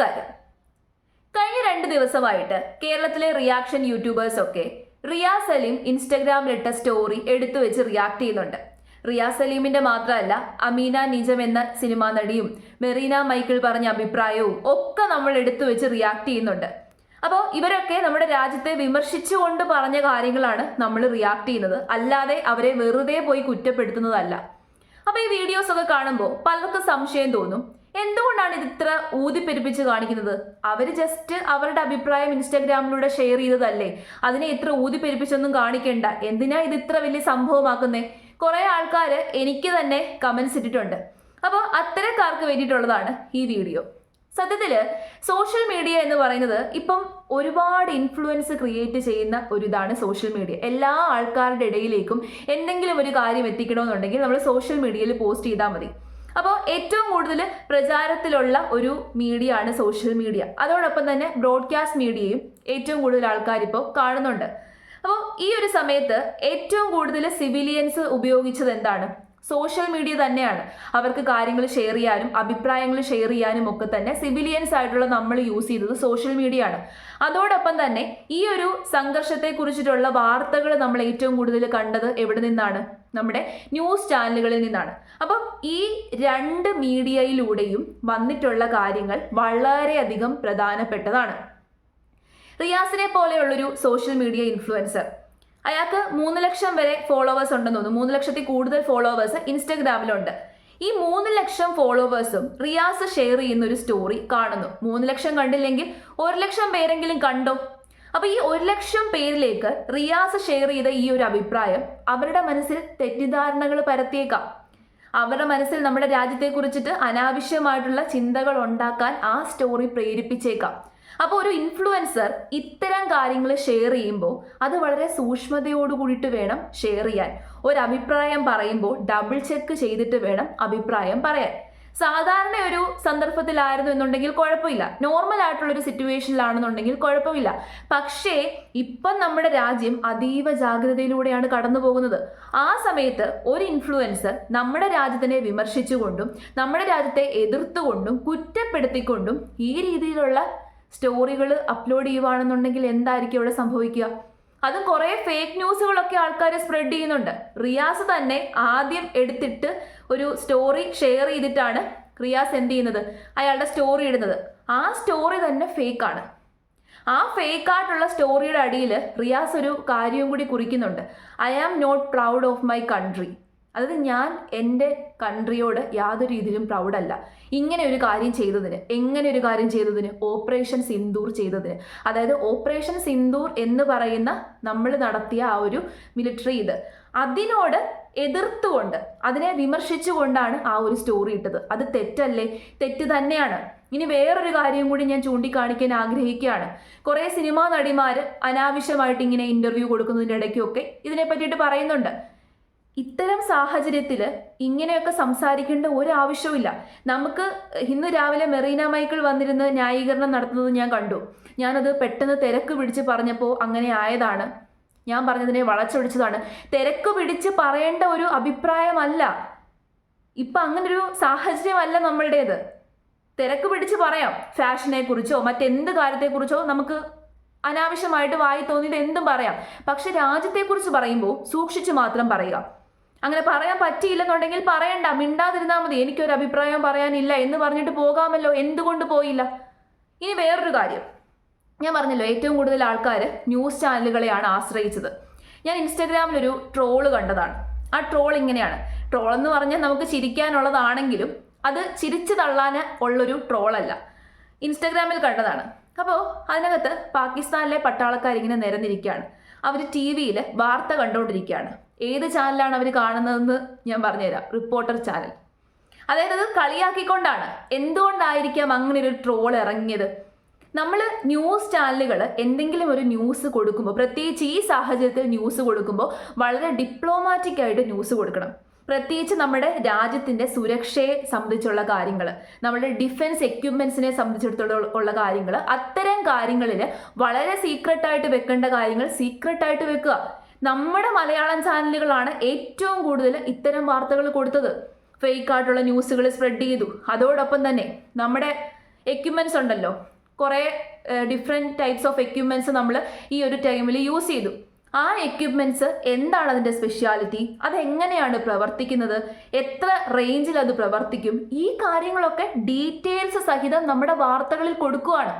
നമസ്കാരം. കഴിഞ്ഞ രണ്ട് ദിവസമായിട്ട് കേരളത്തിലെ റിയാക്ഷൻ യൂട്യൂബേഴ്സ് ഒക്കെ റിയാ സലീം ഇൻസ്റ്റഗ്രാമിലിട്ട സ്റ്റോറി എടുത്തു വെച്ച് റിയാക്ട് ചെയ്യുന്നുണ്ട്. റിയാ സലീമിന്റെ മാത്രമല്ല അമീന നിജം എന്ന സിനിമാ നടിയും മെറീന മൈക്കിൾ പറഞ്ഞ അഭിപ്രായവും ഒക്കെ നമ്മൾ എടുത്തു വെച്ച് റിയാക്ട് ചെയ്യുന്നുണ്ട്. അപ്പോൾ ഇവരൊക്കെ നമ്മുടെ രാജ്യത്തെ വിമർശിച്ചുകൊണ്ട് പറഞ്ഞ കാര്യങ്ങളാണ് നമ്മൾ റിയാക്ട് ചെയ്യുന്നത്. അല്ലാതെ അവരെ വെറുതെ പോയി കുറ്റപ്പെടുത്തുന്നതല്ല. അപ്പോൾ ഈ വീഡിയോസ് ഒക്കെ കാണുമ്പോൾ പലർക്കും സംശയം തോന്നും എന്തുകൊണ്ടാണ് ഇത് ഇത്ര ഊതിപ്പെരുപ്പിച്ച് കാണിക്കുന്നത്? അവർ ജസ്റ്റ് അവരുടെ അഭിപ്രായം ഇൻസ്റ്റാഗ്രാമിലൂടെ ഷെയർ ചെയ്തതല്ലേ? അതിനെ ഇത്ര ഊതിപ്പെരുപ്പിച്ചൊന്നും കാണിക്കേണ്ട. എന്തിനാ ഇത് ഇത്ര വലിയ സംഭവമാക്കുന്നേ? കുറെ ആൾക്കാർ എനിക്ക് തന്നെ കമൻസ് ഇട്ടിട്ടുണ്ട്. അപ്പോൾ അത്തരക്കാർക്ക് വേണ്ടിയിട്ടുള്ളതാണ് ഈ വീഡിയോ സത്യത്തിൽ സോഷ്യൽ മീഡിയ എന്ന് പറയുന്നത് ഇപ്പം ഒരുപാട് ഇൻഫ്ലുവൻസ് ക്രിയേറ്റ് ചെയ്യുന്ന ഒരു ഇതാണ് സോഷ്യൽ മീഡിയ എല്ലാ ആൾക്കാരുടെ ഇടയിലേക്കും എന്തെങ്കിലും ഒരു കാര്യം എത്തിക്കണമെന്നുണ്ടെങ്കിൽ നമ്മൾ സോഷ്യൽ മീഡിയയിൽ പോസ്റ്റ് ചെയ്താൽ മതി. അപ്പോൾ ഏറ്റവും കൂടുതൽ പ്രചാരത്തിലുള്ള ഒരു മീഡിയ ആണ് സോഷ്യൽ മീഡിയ അതോടൊപ്പം തന്നെ ബ്രോഡ്കാസ്റ്റ് മീഡിയയും ഏറ്റവും കൂടുതൽ ആൾക്കാർ ഇപ്പോൾ കാണുന്നുണ്ട്. അപ്പോൾ ഈ ഒരു സമയത്ത് ഏറ്റവും കൂടുതൽ സിവിലിയൻസ് ഉപയോഗിച്ചത് എന്താണ്? സോഷ്യൽ മീഡിയ തന്നെയാണ്. അവർക്ക് കാര്യങ്ങൾ ഷെയർ ചെയ്യാനും അഭിപ്രായങ്ങൾ ഷെയർ ചെയ്യാനും ഒക്കെ തന്നെ സിവിലിയൻസ് ആയിട്ടുള്ള നമ്മൾ യൂസ് ചെയ്തത് സോഷ്യൽ മീഡിയ ആണ്. അതോടൊപ്പം തന്നെ ഈ ഒരു സംഘർഷത്തെ കുറിച്ചിട്ടുള്ള വാർത്തകൾ നമ്മൾ ഏറ്റവും കൂടുതൽ കണ്ടത് എവിടെ നിന്നാണ്? നമ്മുടെ ന്യൂസ് ചാനലുകളിൽ നിന്നാണ്. അപ്പം ഈ രണ്ട് മീഡിയയിലൂടെയും വന്നിട്ടുള്ള കാര്യങ്ങൾ വളരെയധികം പ്രധാനപ്പെട്ടതാണ്. റിയാസിനെ പോലെയുള്ളൊരു സോഷ്യൽ മീഡിയ ഇൻഫ്ലുവൻസർ അയാൾക്ക് മൂന്ന് ലക്ഷം വരെ ഫോളോവേഴ്സ് ഉണ്ടെന്ന് തോന്നുന്നു. മൂന്ന് ലക്ഷത്തിൽ കൂടുതൽ ഫോളോവേഴ്സ് ഇൻസ്റ്റഗ്രാമിലുണ്ട്. ഈ മൂന്ന് ലക്ഷം ഫോളോവേഴ്സും റിയാസ് ഷെയർ ചെയ്യുന്ന ഒരു സ്റ്റോറി കാണുന്നു. മൂന്ന് ലക്ഷം കണ്ടില്ലെങ്കിൽ ഒരു ലക്ഷം പേരെങ്കിലും കണ്ടോ? അപ്പൊ ഈ ഒരു ലക്ഷം പേരിലേക്ക് റിയാസ് ഷെയർ ചെയ്ത ഈ ഒരു അഭിപ്രായം അവരുടെ മനസ്സിൽ തെറ്റിദ്ധാരണകൾ പരത്തിയേക്കാം. അവരുടെ മനസ്സിൽ നമ്മുടെ രാജ്യത്തെ കുറിച്ചിട്ട് അനാവശ്യമായിട്ടുള്ള ചിന്തകൾ ഉണ്ടാക്കാൻ ആ സ്റ്റോറി പ്രേരിപ്പിച്ചേക്കാം. അപ്പോൾ ഒരു ഇൻഫ്ലുവൻസർ ഇത്തരം കാര്യങ്ങൾ ഷെയർ ചെയ്യുമ്പോൾ അത് വളരെ സൂക്ഷ്മതയോട് കൂടിയിട്ട് വേണം ഷെയർ ചെയ്യാൻ. ഒരു അഭിപ്രായം പറയുമ്പോൾ ഡബിൾ ചെക്ക് ചെയ്തിട്ട് വേണം അഭിപ്രായം പറയാൻ. സാധാരണ ഒരു സന്ദർഭത്തിലായിരുന്നു എന്നുണ്ടെങ്കിൽ കുഴപ്പമില്ല. നോർമൽ ആയിട്ടുള്ള ഒരു സിറ്റുവേഷനിലാണെന്നുണ്ടെങ്കിൽ കുഴപ്പമില്ല. പക്ഷേ ഇപ്പം നമ്മുടെ രാജ്യം അതീവ ജാഗ്രതയിലൂടെയാണ് കടന്നു പോകുന്നത്. ആ സമയത്ത് ഒരു ഇൻഫ്ലുവൻസർ നമ്മുടെ രാജ്യത്തിനെ വിമർശിച്ചുകൊണ്ടും നമ്മുടെ രാജ്യത്തെ എതിർത്തുകൊണ്ടും കുറ്റപ്പെടുത്തിക്കൊണ്ടും ഈ രീതിയിലുള്ള സ്റ്റോറികൾ അപ്ലോഡ് ചെയ്യുവാണെന്നുണ്ടെങ്കിൽ എന്തായിരിക്കും ഇവിടെ സംഭവിക്കുക? അതും കുറേ ഫേക്ക് ന്യൂസുകളൊക്കെ ആൾക്കാർ സ്പ്രെഡ് ചെയ്യുന്നുണ്ട്. റിയാസ് തന്നെ ആദ്യം എടുത്തിട്ട് ഒരു സ്റ്റോറി ഷെയർ ചെയ്തിട്ടാണ് റിയാസ് എന്ത് ചെയ്യുന്നത്? അയാളുടെ സ്റ്റോറി ഇടുന്നത്. ആ സ്റ്റോറി തന്നെ ഫേക്കാണ് ആ ഫേക്ക് ആയിട്ടുള്ള സ്റ്റോറിയുടെ അടിയിൽ റിയാസ് ഒരു കാര്യവും കൂടി കുറിക്കുന്നുണ്ട്. I am not proud of my country അതായത് ഞാൻ എന്റെ കൺട്രിയോട് യാതൊരു രീതിയിലും പ്രൗഡല്ല. ഇങ്ങനെ ഒരു കാര്യം ചെയ്തതിന് എങ്ങനെ ഒരു കാര്യം ചെയ്തതിന് ഓപ്പറേഷൻ സിന്ദൂർ ചെയ്തതിന്. അതായത് ഓപ്പറേഷൻ സിന്ദൂർ എന്ന് പറയുന്ന നമ്മൾ നടത്തിയ ആ ഒരു മിലിറ്ററി ഇത്. അതിനോട് എതിർത്തുകൊണ്ട് അതിനെ വിമർശിച്ചുകൊണ്ടാണ് ആ ഒരു സ്റ്റോറി ഇട്ടത്. അത് തെറ്റല്ലേ? തെറ്റ് തന്നെയാണ്. ഇനി വേറൊരു കാര്യം കൂടി ഞാൻ ചൂണ്ടിക്കാണിക്കാൻ ആഗ്രഹിക്കുകയാണ്. കുറേ സിനിമാ നടിമാർ അനാവശ്യമായിട്ട് ഇങ്ങനെ ഇന്റർവ്യൂ കൊടുക്കുന്നതിന്റെ ഇടയ്ക്കൊക്കെ ഇതിനെ പറ്റിയിട്ട് പറയുന്നുണ്ട്. ഇത്തരം സാഹചര്യത്തിൽ ഇങ്ങനെയൊക്കെ സംസാരിക്കേണ്ട ഒരു ആവശ്യവുമില്ല നമുക്ക് ഇന്ന് രാവിലെ മെറീന മൈക്കിൾ വന്നിരുന്ന് ന്യായീകരണം നടത്തുന്നത് ഞാൻ കണ്ടു. ഞാനത് പെട്ടെന്ന് തിരക്ക് പിടിച്ച് പറഞ്ഞപ്പോൾ അങ്ങനെ ആയതാണ്. ഞാൻ പറഞ്ഞതിനെ വളച്ചൊടിച്ചതാണ് തിരക്ക് പിടിച്ച് പറയേണ്ട ഒരു അഭിപ്രായമല്ല. ഇപ്പം അങ്ങനൊരു സാഹചര്യമല്ല നമ്മളുടേത്. തിരക്ക് പിടിച്ച് പറയാം. ഫാഷനെ കുറിച്ചോ മറ്റെന്ത് കാര്യത്തെക്കുറിച്ചോ നമുക്ക് അനാവശ്യമായിട്ട് വായി തോന്നിയത് എന്തും പറയാം. പക്ഷെ രാജ്യത്തെക്കുറിച്ച് പറയുമ്പോൾ സൂക്ഷിച്ചു മാത്രം പറയുക. അങ്ങനെ പറയാൻ പറ്റിയില്ലെന്നുണ്ടെങ്കിൽ പറയണ്ട. മിണ്ടാതിരുന്നാൽ മതി. എനിക്കൊരു അഭിപ്രായം പറയാനില്ല. എന്ന് പറഞ്ഞിട്ട് പോകാമല്ലോ. എന്തുകൊണ്ട് പോയില്ല? ഇനി വേറൊരു കാര്യം. ഞാൻ പറഞ്ഞല്ലോ ഏറ്റവും കൂടുതൽ ആൾക്കാർ ന്യൂസ് ചാനലുകളെയാണ് ആശ്രയിച്ചത്. ഞാൻ ഇൻസ്റ്റാഗ്രാമിലൊരു ട്രോൾ കണ്ടതാണ്. ആ ട്രോൾ ഇങ്ങനെയാണ്. ട്രോൾ എന്ന് പറഞ്ഞാൽ നമുക്ക് ചിരിക്കാനുള്ളതാണെങ്കിലും അത് ചിരിച്ചു തള്ളാൻ ഉള്ളൊരു ട്രോളല്ല ഇൻസ്റ്റാഗ്രാമിൽ കണ്ടതാണ്. അപ്പോൾ അതിനകത്ത് പാകിസ്ഥാനിലെ പട്ടാളക്കാർ ഇങ്ങനെ നിരന്നിരിക്കുകയാണ്. അവർ ടി വിയിൽ വാർത്ത കണ്ടുകൊണ്ടിരിക്കുകയാണ് ഏത് ചാനലാണ് അവർ കാണുന്നതെന്ന് ഞാൻ പറഞ്ഞുതരാം. Reporter channel. അതായത് അത് കളിയാക്കിക്കൊണ്ടാണ്. എന്തുകൊണ്ടായിരിക്കാം അങ്ങനെ ഒരു ട്രോൾ ഇറങ്ങിയത്? നമ്മൾ ന്യൂസ് ചാനലുകൾ എന്തെങ്കിലും ഒരു ന്യൂസ് കൊടുക്കുമ്പോൾ പ്രത്യേകിച്ച് ഈ സാഹചര്യത്തിൽ ന്യൂസ് കൊടുക്കുമ്പോൾ വളരെ ഡിപ്ലോമാറ്റിക് ആയിട്ട് ന്യൂസ് കൊടുക്കണം. പ്രത്യേകിച്ച് നമ്മുടെ രാജ്യത്തിന്റെ സുരക്ഷയെ സംബന്ധിച്ചുള്ള കാര്യങ്ങൾ നമ്മുടെ ഡിഫൻസ് എക്യുപ്മെൻസിനെ സംബന്ധിച്ചിടത്തോളം ഉള്ള കാര്യങ്ങൾ അത്തരം കാര്യങ്ങളിൽ വളരെ സീക്രട്ടായിട്ട് വെക്കേണ്ട കാര്യങ്ങൾ സീക്രട്ടായിട്ട് വെക്കുക. നമ്മുടെ മലയാളം ചാനലുകളാണ് ഏറ്റവും കൂടുതൽ ഇത്തരം വാർത്തകൾ കൊടുത്തത്. ഫേക്ക് ആയിട്ടുള്ള ന്യൂസുകൾ സ്പ്രെഡ് ചെയ്തു. അതോടൊപ്പം തന്നെ നമ്മുടെ എക്യുപ്മെന്റ്സ് ഉണ്ടല്ലോ. കുറേ ഡിഫറെന്റ് ടൈപ്സ് ഓഫ് എക്യുപ്മെന്റ്സ് നമ്മൾ ഈ ഒരു ടൈമിൽ യൂസ് ചെയ്തു. ആ എക്യുപ്മെന്റ്സ് എന്താണ് അതിന്റെ സ്പെഷ്യാലിറ്റി അതെങ്ങനെയാണ് പ്രവർത്തിക്കുന്നത്? എത്ര റേഞ്ചിൽ അത് പ്രവർത്തിക്കും? ഈ കാര്യങ്ങളൊക്കെ ഡീറ്റെയിൽസ് സഹിതം നമ്മുടെ വാർത്തകളിൽ കൊടുക്കുകയാണ്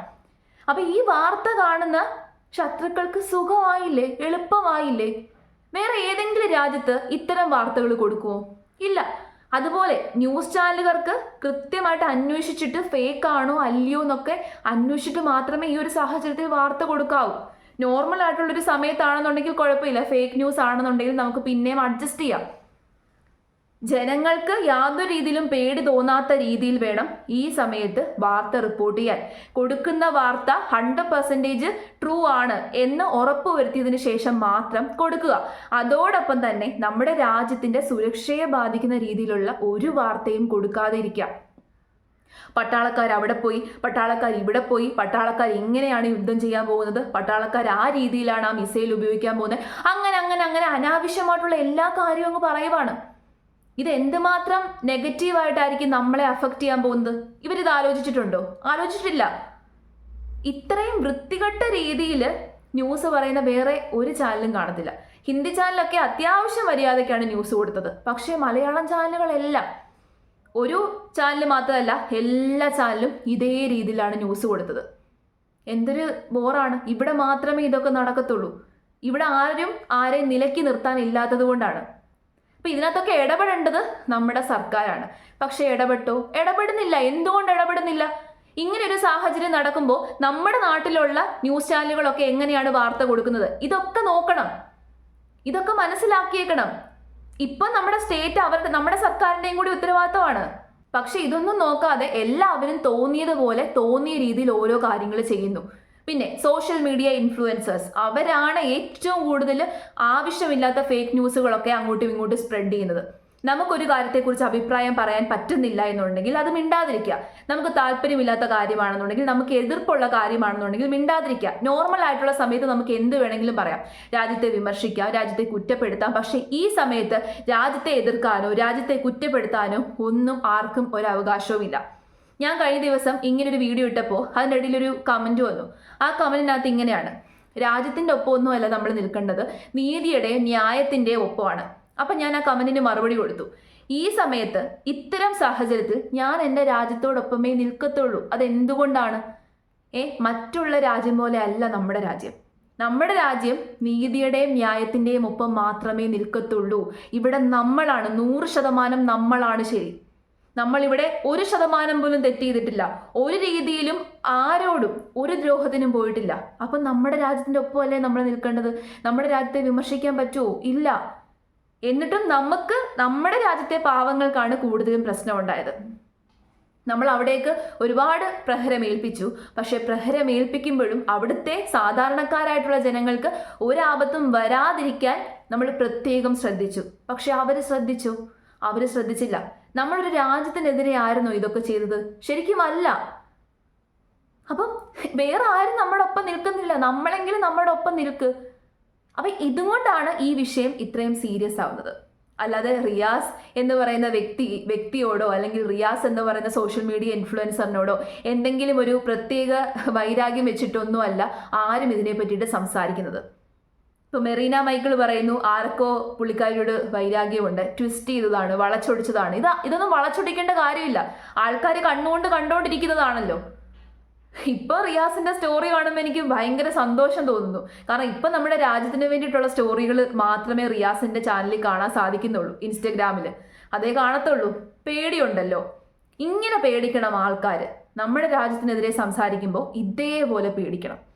അപ്പോൾ ഈ വാർത്ത കാണുന്ന ശത്രുക്കൾക്ക് സുഖമായില്ലേ? എളുപ്പമായില്ലേ? വേറെ ഏതെങ്കിലും രാജ്യത്ത് ഇത്തരം വാർത്തകൾ കൊടുക്കുമോ ഇല്ല. അതുപോലെ ന്യൂസ് ചാനലുകാർക്ക് കൃത്യമായിട്ട് അന്വേഷിച്ചിട്ട് ഫേക്ക് ആണോ അല്ലയോ എന്നൊക്കെ അന്വേഷിച്ചിട്ട് മാത്രമേ ഈ ഒരു സാഹചര്യത്തിൽ വാർത്ത കൊടുക്കാവൂ. നോർമൽ ആയിട്ടുള്ളൊരു സമയത്താണെന്നുണ്ടെങ്കിൽ കുഴപ്പമില്ല. ഫേക്ക് ന്യൂസ് ആണെന്നുണ്ടെങ്കിൽ നമുക്ക് പിന്നെയും അഡ്ജസ്റ്റ് ചെയ്യാം. ജനങ്ങൾക്ക് യാതൊരു രീതിയിലും പേടി തോന്നാത്ത രീതിയിൽ വേണം ഈ സമയത്ത് വാർത്ത റിപ്പോർട്ട് ചെയ്യാൻ. കൊടുക്കുന്ന വാർത്ത ഹൺഡ്രഡ് പെർസെന്റേജ് ട്രൂ ആണ് എന്ന് ഉറപ്പുവരുത്തിയതിനു ശേഷം മാത്രം കൊടുക്കുക. അതോടൊപ്പം തന്നെ നമ്മുടെ രാജ്യത്തിന്റെ സുരക്ഷയെ ബാധിക്കുന്ന രീതിയിലുള്ള ഒരു വാർത്തയും കൊടുക്കാതെ ഇരിക്കാം പട്ടാളക്കാർ അവിടെ പോയി പട്ടാളക്കാർ ഇവിടെ പോയി പട്ടാളക്കാർ ഇങ്ങനെയാണ് യുദ്ധം ചെയ്യാൻ പോകുന്നത് പട്ടാളക്കാർ ആ രീതിയിലാണ് ആ മിസൈൽ ഉപയോഗിക്കാൻ പോകുന്നത്. അങ്ങനെ അങ്ങനെ അങ്ങനെ അനാവശ്യമായിട്ടുള്ള എല്ലാ കാര്യവും അങ്ങ് പറയുവാണ്. ഇത് എന്തുമാത്രം നെഗറ്റീവായിട്ടായിരിക്കും നമ്മളെ അഫക്റ്റ് ചെയ്യാൻ പോകുന്നത്? ഇവരിത് ആലോചിച്ചിട്ടുണ്ടോ? ആലോചിച്ചിട്ടില്ല. ഇത്രയും വൃത്തികെട്ട രീതിയിൽ ന്യൂസ് പറയുന്ന വേറെ ഒരു ചാനലും കാണത്തില്ല. ഹിന്ദി ചാനലൊക്കെ അത്യാവശ്യം മര്യാദയ്ക്കാണ് ന്യൂസ് കൊടുത്തത്. പക്ഷേ മലയാളം ചാനലുകളെല്ലാം ഒരു ചാനൽ മാത്രമല്ല എല്ലാ ചാനലും ഇതേ രീതിയിലാണ് ന്യൂസ് കൊടുത്തത്. എന്തൊരു ബോറാണ്. ഇവിടെ മാത്രമേ ഇതൊക്കെ നടക്കത്തുള്ളൂ. ഇവിടെ ആരും ആരെയും നിലക്കി നിർത്താൻ ഇല്ലാത്തത് കൊണ്ടാണ്. അപ്പൊ ഇതിനകത്തൊക്കെ ഇടപെടേണ്ടത് നമ്മുടെ സർക്കാരാണ്. പക്ഷെ ഇടപെട്ടോ? ഇടപെടുന്നില്ല. എന്തുകൊണ്ട് ഇടപെടുന്നില്ല? ഇങ്ങനെ ഒരു സാഹചര്യം നടക്കുമ്പോൾ നമ്മുടെ നാട്ടിലുള്ള ന്യൂസ് ചാനലുകളൊക്കെ എങ്ങനെയാണ് വാർത്ത കൊടുക്കുന്നത്? ഇതൊക്കെ നോക്കണം. ഇതൊക്കെ മനസ്സിലാക്കിയേക്കണം. ഇപ്പൊ നമ്മുടെ സ്റ്റേറ്റ് അവരുടെ നമ്മുടെ സർക്കാരിന്റെയും കൂടി ഉത്തരവാദിത്തമാണ്. പക്ഷെ ഇതൊന്നും നോക്കാതെ എല്ലാവരും തോന്നിയതുപോലെ തോന്നിയ രീതിയിൽ ഓരോ കാര്യങ്ങൾ ചെയ്യുന്നു. പിന്നെ സോഷ്യൽ മീഡിയ ഇൻഫ്ലുവൻസേഴ്സ് അവരാണ് ഏറ്റവും കൂടുതൽ ആവശ്യമില്ലാത്ത ഫേക്ക് ന്യൂസുകളൊക്കെ അങ്ങോട്ടും ഇങ്ങോട്ടും സ്പ്രെഡ് ചെയ്യുന്നത്. നമുക്കൊരു കാര്യത്തെക്കുറിച്ച് അഭിപ്രായം പറയാൻ പറ്റുന്നില്ല എന്നുണ്ടെങ്കിൽ അത് മിണ്ടാതിരിക്കുക. നമുക്ക് താല്പര്യമില്ലാത്ത കാര്യമാണെന്നുണ്ടെങ്കിൽ നമുക്ക് എതിർപ്പുള്ള കാര്യമാണെന്നുണ്ടെങ്കിൽ മിണ്ടാതിരിക്കുക. നോർമൽ ആയിട്ടുള്ള സമയത്ത് നമുക്ക് എന്ത് വേണമെങ്കിലും പറയാം. രാജ്യത്തെ വിമർശിക്കാം രാജ്യത്തെ കുറ്റപ്പെടുത്താം. പക്ഷേ ഈ സമയത്ത് രാജ്യത്തെ എതിർക്കാനോ രാജ്യത്തെ കുറ്റപ്പെടുത്താനോ ഒന്നും ആർക്കും ഒരു അവകാശവുമില്ല. ഞാൻ കഴിഞ്ഞ ദിവസം ഇങ്ങനൊരു വീഡിയോ ഇട്ടപ്പോൾ അതിന്റെ ഇടയിൽ ഒരു കമന്റ് വന്നു. ആ കമന്റിനകത്ത് ഇങ്ങനെയാണ്. രാജ്യത്തിന്റെ ഒപ്പമൊന്നുമല്ല നമ്മൾ നിൽക്കേണ്ടത്. നീതിയുടെ ന്യായത്തിന്റെ ഒപ്പമാണ്. അപ്പം ഞാൻ ആ കമന്റിന് മറുപടി കൊടുത്തു. ഈ സമയത്ത് ഇത്തരം സാഹചര്യത്തിൽ ഞാൻ എന്റെ രാജ്യത്തോടൊപ്പമേ നിൽക്കത്തുള്ളൂ. അതെന്തുകൊണ്ടാണ്? ഏ മറ്റുള്ള രാജ്യം പോലെ അല്ല നമ്മുടെ രാജ്യം. നമ്മുടെ രാജ്യം നീതിയുടെയും ന്യായത്തിന്റെയും ഒപ്പം മാത്രമേ നിൽക്കത്തുള്ളൂ. ഇവിടെ നമ്മളാണ് നൂറ് ശതമാനം നമ്മളാണ് ശരി. നമ്മളിവിടെ ഒരു ശതമാനം പോലും തെറ്റ് ചെയ്തിട്ടില്ല. ഒരു രീതിയിലും ആരോടും ഒരു ദ്രോഹത്തിനും പോയിട്ടില്ല. അപ്പം നമ്മുടെ രാജ്യത്തിന്റെ ഒപ്പമല്ലേ നമ്മൾ നിൽക്കേണ്ടത്? നമ്മുടെ രാജ്യത്തെ വിമർശിക്കാൻ പറ്റുമോ? ഇല്ല. എന്നിട്ടും നമുക്ക് നമ്മുടെ രാജ്യത്തെ പാവങ്ങൾക്കാണ് കൂടുതലും പ്രശ്നം ഉണ്ടായത് നമ്മൾ അവിടേക്ക് ഒരുപാട് പ്രഹരമേൽപ്പിച്ചു. പക്ഷെ പ്രഹരമേൽപ്പിക്കുമ്പോഴും അവിടുത്തെ സാധാരണക്കാരായിട്ടുള്ള ജനങ്ങൾക്ക് ഒരാപത്തും വരാതിരിക്കാൻ നമ്മൾ പ്രത്യേകം ശ്രദ്ധിച്ചു. പക്ഷെ അവർ ശ്രദ്ധിച്ചു. അവർ ശ്രദ്ധിച്ചില്ല. നമ്മളൊരു രാജ്യത്തിനെതിരെ ആയിരുന്നോ ഇതൊക്കെ ചെയ്തത്. ശരിക്കും അല്ല. അപ്പം വേറെ ആരും നമ്മുടെ ഒപ്പം നിൽക്കുന്നില്ല. നമ്മളെങ്കിലും നമ്മുടെ ഒപ്പം നിൽക്ക്. അപ്പം ഇതുകൊണ്ടാണ് ഈ വിഷയം ഇത്രയും സീരിയസ് ആവുന്നത്. അല്ലാതെ റിയാസ് എന്ന് പറയുന്ന വ്യക്തി വ്യക്തിയോടോ അല്ലെങ്കിൽ റിയാസ് എന്ന് പറയുന്ന സോഷ്യൽ മീഡിയ ഇൻഫ്ലുവൻസറിനോടോ എന്തെങ്കിലും ഒരു പ്രത്യേക വൈരാഗ്യം വെച്ചിട്ടൊന്നും അല്ല ആരും ഇതിനെ പറ്റിയിട്ട് സംസാരിക്കുന്നത്. ഇപ്പോൾ മെറീന മൈക്കിൾ പറയുന്നു ആർക്കോ പുള്ളിക്കാരിയോട് വൈരാഗ്യമുണ്ട്. ട്വിസ്റ്റ് ചെയ്തതാണ് വളച്ചൊടിച്ചതാണ്. ഇത് ഇതൊന്നും വളച്ചൊടിക്കേണ്ട കാര്യമില്ല. ആൾക്കാർ കണ്ണുകൊണ്ട് കണ്ടുകൊണ്ടിരിക്കുന്നതാണല്ലോ ഇപ്പൊ റിയാസിന്റെ സ്റ്റോറി കാണുമ്പോൾ എനിക്ക് ഭയങ്കര സന്തോഷം തോന്നുന്നു. കാരണം ഇപ്പൊ നമ്മുടെ രാജ്യത്തിന് വേണ്ടിയിട്ടുള്ള സ്റ്റോറികൾ മാത്രമേ റിയാസിന്റെ ചാനലിൽ കാണാൻ സാധിക്കുന്നുള്ളൂ ഇൻസ്റ്റഗ്രാമിൽ അതേ കാണത്തുള്ളൂ. പേടിയുണ്ടല്ലോ. ഇങ്ങനെ പേടിക്കണം ആൾക്കാർ നമ്മുടെ രാജ്യത്തിനെതിരെ സംസാരിക്കുമ്പോൾ ഇതേപോലെ പേടിക്കണം.